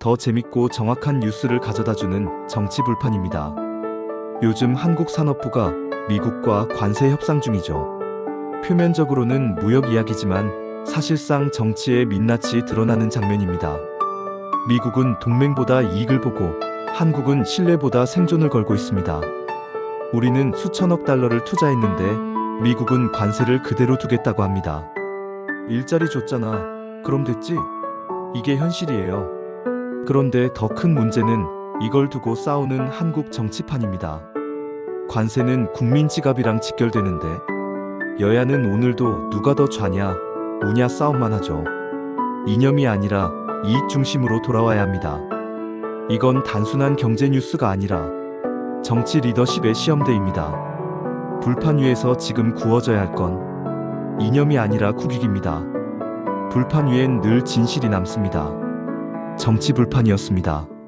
더 재밌고 정확한 뉴스를 가져다주는 정치 불판입니다. 요즘 한국 산업부가 미국과 관세 협상 중이죠. 표면적으로는 무역 이야기지만 사실상 정치의 민낯이 드러나는 장면입니다. 미국은 동맹보다 이익을 보고 한국은 신뢰보다 생존을 걸고 있습니다. 우리는 수천억 달러를 투자했는데 미국은 관세를 그대로 두겠다고 합니다. 일자리 줬잖아. 그럼 됐지? 이게 현실이에요. 그런데 더 큰 문제는 이걸 두고 싸우는 한국 정치판입니다. 관세는 국민 지갑이랑 직결되는데 여야는 오늘도 누가 더 좌냐, 우냐 싸움만 하죠. 이념이 아니라 이익 중심으로 돌아와야 합니다. 이건 단순한 경제 뉴스가 아니라 정치 리더십의 시험대입니다. 불판 위에서 지금 구워져야 할 건 이념이 아니라 국익입니다. 불판 위엔 늘 진실이 남습니다. 정치 불판이었습니다.